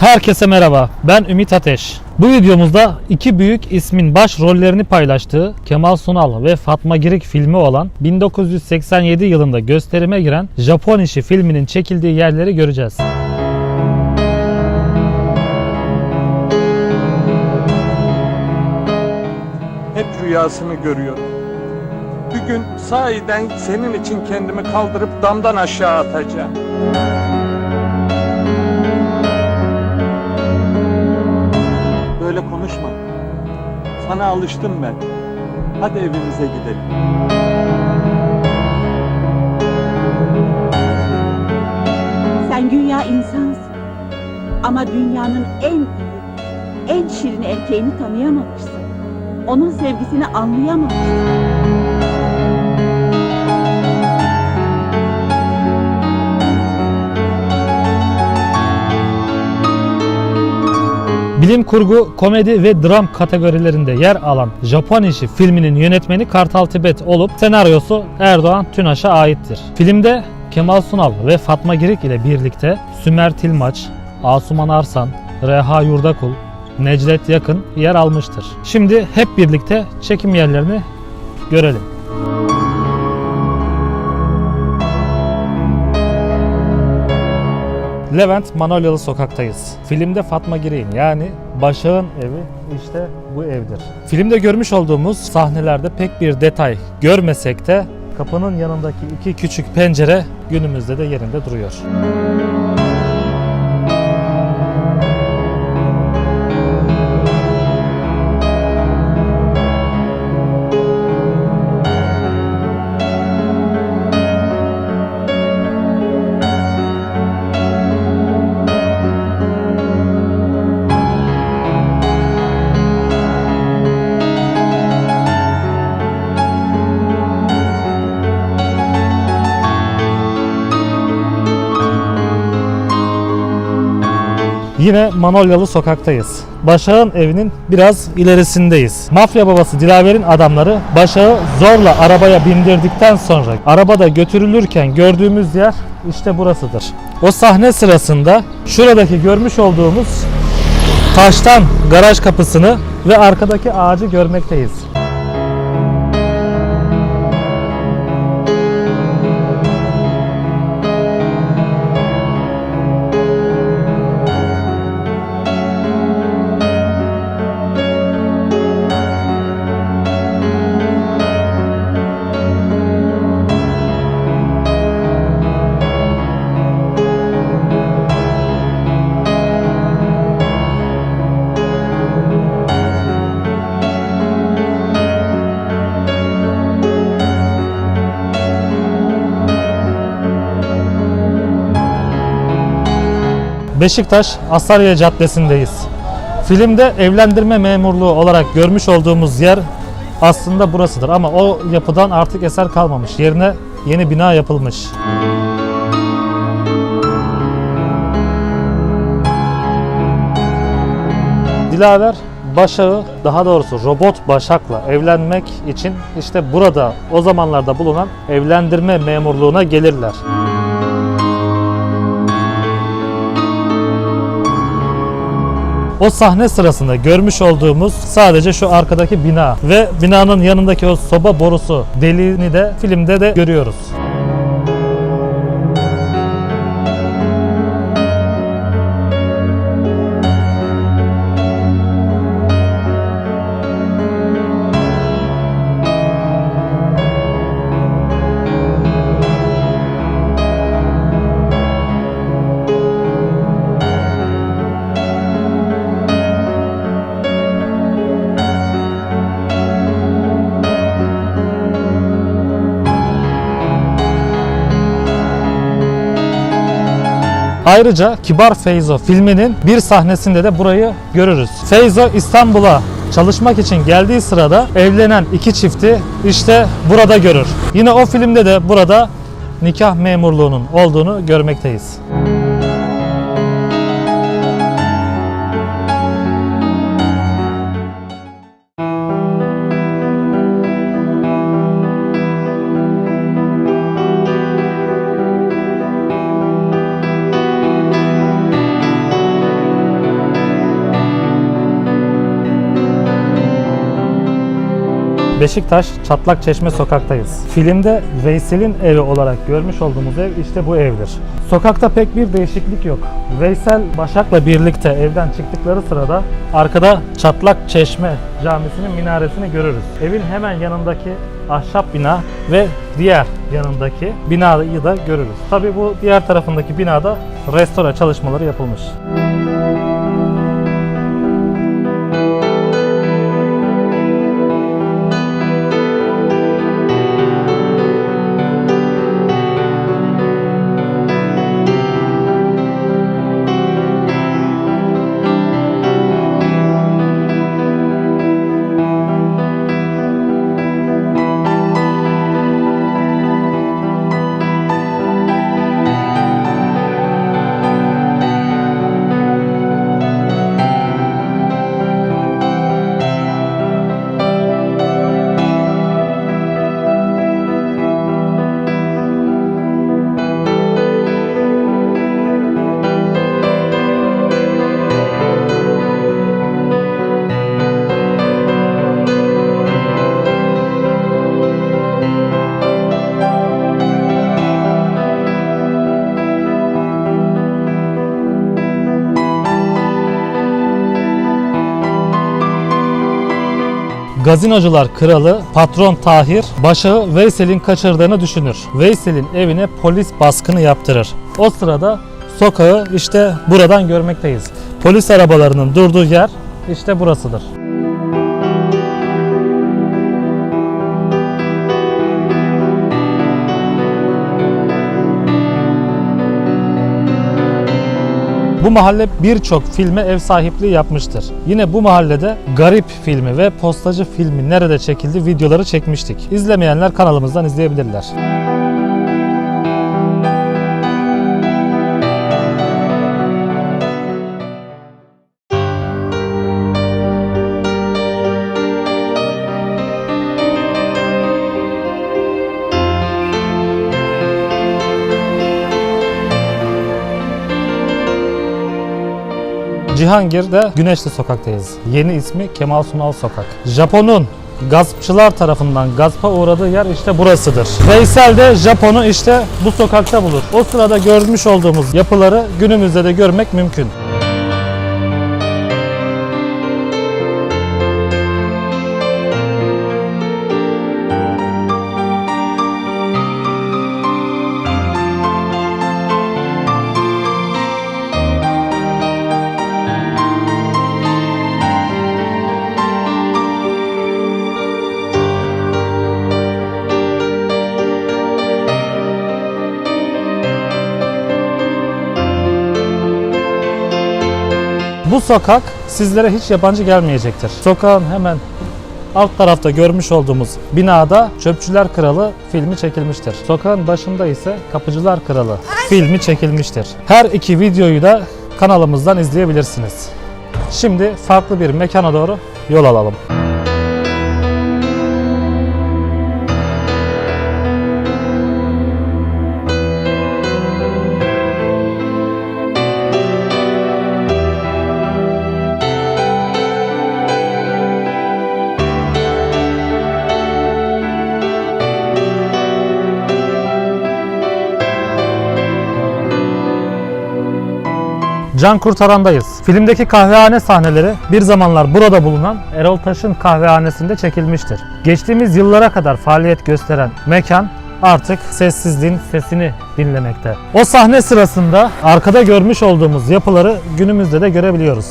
Herkese merhaba. Ben Ümit Ateş. Bu videomuzda iki büyük ismin baş rollerini paylaştığı Kemal Sunal ve Fatma Girik filmi olan 1987 yılında gösterime giren Japon İşi filminin çekildiği yerleri göreceğiz. Hep rüyasını görüyorum. Bir gün sahiden senin için kendimi kaldırıp damdan aşağı atacağım. Sana alıştım ben. Hadi evimize gidelim. Sen güya insansın. Ama dünyanın en iyi, en şirin erkeğini tanıyamamışsın. Onun sevgisini anlayamamışsın. Bilim kurgu, komedi ve dram kategorilerinde yer alan Japon İşi filminin yönetmeni Kartal Tibet olup senaryosu Erdoğan Tünaş'a aittir. Filmde Kemal Sunal ve Fatma Girik ile birlikte Sümer Tilmaç, Asuman Arsan, Reha Yurdakul, Necdet Yakın yer almıştır. Şimdi hep birlikte çekim yerlerini görelim. Levent Manolyalı sokaktayız. Filmde Fatma Girik'in yani Başak'ın evi işte bu evdir. Filmde görmüş olduğumuz sahnelerde pek bir detay görmesek de kapının yanındaki iki küçük pencere günümüzde de yerinde duruyor. Yine Manolyalı sokaktayız. Başak'ın evinin biraz ilerisindeyiz. Mafya babası Dilaver'in adamları Başak'ı zorla arabaya bindirdikten sonra arabada götürülürken gördüğümüz yer işte burasıdır. O sahne sırasında şuradaki görmüş olduğumuz taştan garaj kapısını ve arkadaki ağacı görmekteyiz. Beşiktaş Asarya Caddesi'ndeyiz. Filmde evlendirme memurluğu olarak görmüş olduğumuz yer aslında burasıdır ama o yapıdan artık eser kalmamış. Yerine yeni bina yapılmış. Dilaver Başak'ı daha doğrusu robot Başak'la evlenmek için işte burada o zamanlarda bulunan evlendirme memurluğuna gelirler. O sahne sırasında görmüş olduğumuz sadece şu arkadaki bina ve binanın yanındaki o soba borusu deliğini de filmde de görüyoruz. Ayrıca Kibar Feyzo filminin bir sahnesinde de burayı görürüz. Feyzo İstanbul'a çalışmak için geldiği sırada evlenen iki çifti işte burada görür. Yine o filmde de burada nikah memurluğunun olduğunu görmekteyiz. Beşiktaş Çatlak Çeşme sokaktayız. Filmde Veysel'in evi olarak görmüş olduğumuz ev işte bu evdir. Sokakta pek bir değişiklik yok. Veysel Başak'la birlikte evden çıktıkları sırada arkada Çatlak Çeşme Camisi'nin minaresini görürüz. Evin hemen yanındaki ahşap bina ve diğer yanındaki binayı da görürüz. Tabi bu diğer tarafındaki binada restore çalışmaları yapılmış. Gazinocular kralı patron Tahir Başak'ı Veysel'in kaçırdığını düşünür. Veysel'in evine polis baskını yaptırır. O sırada sokağı işte buradan görmekteyiz. Polis arabalarının durduğu yer işte burasıdır. Bu mahalle birçok filme ev sahipliği yapmıştır. Yine bu mahallede Garip filmi ve Postacı filmi nerede çekildi videoları çekmiştik. İzlemeyenler kanalımızdan izleyebilirler. Cihangir'de Güneşli Sokak'tayız. Yeni ismi Kemal Sunal Sokak. Japon'un gaspçılar tarafından gaspa uğradığı yer işte burasıdır. Veysel de Japon'u işte bu sokakta bulur. O sırada görmüş olduğumuz yapıları günümüzde de görmek mümkün. Bu sokak sizlere hiç yabancı gelmeyecektir. Sokağın hemen alt tarafta görmüş olduğumuz binada Çöpçüler Kralı filmi çekilmiştir. Sokağın başında ise Kapıcılar Kralı filmi çekilmiştir. Her iki videoyu da kanalımızdan izleyebilirsiniz. Şimdi farklı bir mekana doğru yol alalım. Can Kurtaran'dayız. Filmdeki kahvehane sahneleri bir zamanlar burada bulunan Erol Taş'ın kahvehanesinde çekilmiştir. Geçtiğimiz yıllara kadar faaliyet gösteren mekan artık sessizliğin sesini dinlemekte. O sahne sırasında arkada görmüş olduğumuz yapıları günümüzde de görebiliyoruz.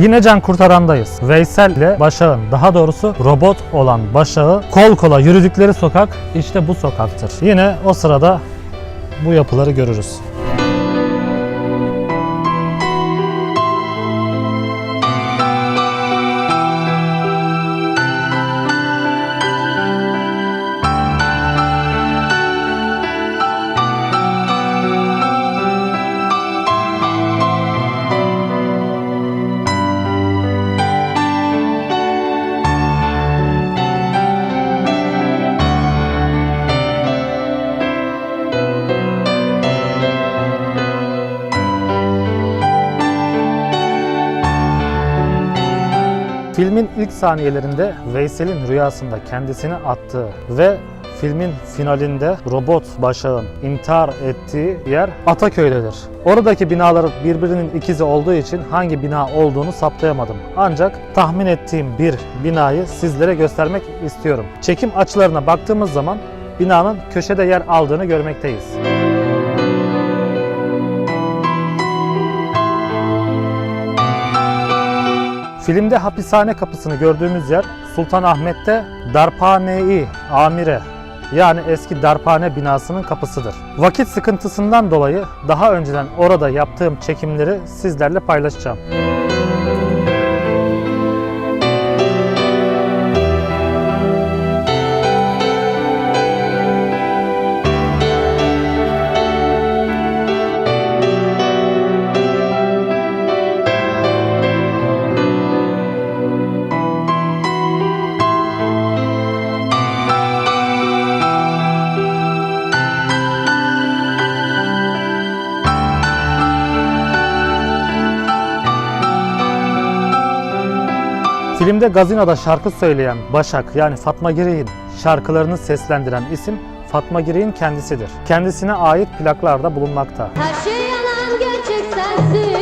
Yine Can Kurtaran'dayız. Veysel ile Başak'ın daha doğrusu robot olan Başak'ı kol kola yürüdükleri sokak işte bu sokaktır. Yine o sırada bu yapıları görürüz. İlk saniyelerinde Veysel'in rüyasında kendisini attığı ve filmin finalinde robot Başak'ın intihar ettiği yer Ataköy'dedir. Oradaki binalar birbirinin ikizi olduğu için hangi bina olduğunu saptayamadım. Ancak tahmin ettiğim bir binayı sizlere göstermek istiyorum. Çekim açılarına baktığımız zaman binanın köşede yer aldığını görmekteyiz. Filmde hapishane kapısını gördüğümüz yer Sultanahmet'te Darphane-i Amire yani eski darphane binasının kapısıdır. Vakit sıkıntısından dolayı daha önceden orada yaptığım çekimleri sizlerle paylaşacağım. Filmde gazinoda şarkı söyleyen Başak yani Fatma Girik'in şarkılarını seslendiren isim Fatma Girik'in kendisidir. Kendisine ait plaklarda bulunmakta. Her şey yalan gerçek sensin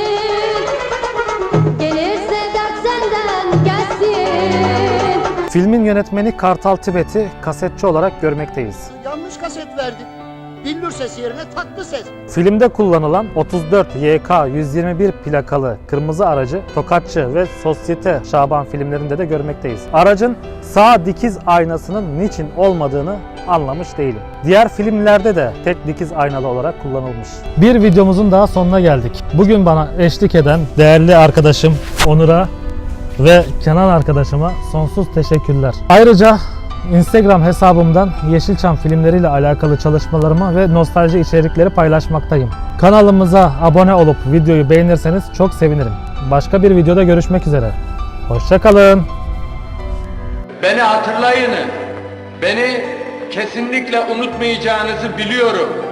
Gelirse dert senden gelsin Filmin yönetmeni Kartal Tibet'i kasetçi olarak görmekteyiz. Billur sesi yerine tatlı ses. Filmde kullanılan 34 YK 121 plakalı kırmızı aracı Tokatçı ve Sosyete Şaban filmlerinde de görmekteyiz. Aracın sağ dikiz aynasının niçin olmadığını anlamış değilim. Diğer filmlerde de tek dikiz aynalı olarak kullanılmış. Bir videomuzun daha sonuna geldik. Bugün bana eşlik eden değerli arkadaşım Onur'a ve Kenan arkadaşıma sonsuz teşekkürler. Ayrıca Instagram hesabımdan Yeşilçam filmleriyle alakalı çalışmalarımı ve nostalji içerikleri paylaşmaktayım. Kanalımıza abone olup videoyu beğenirseniz çok sevinirim. Başka bir videoda görüşmek üzere. Hoşçakalın. Beni hatırlayın. Beni kesinlikle unutmayacağınızı biliyorum.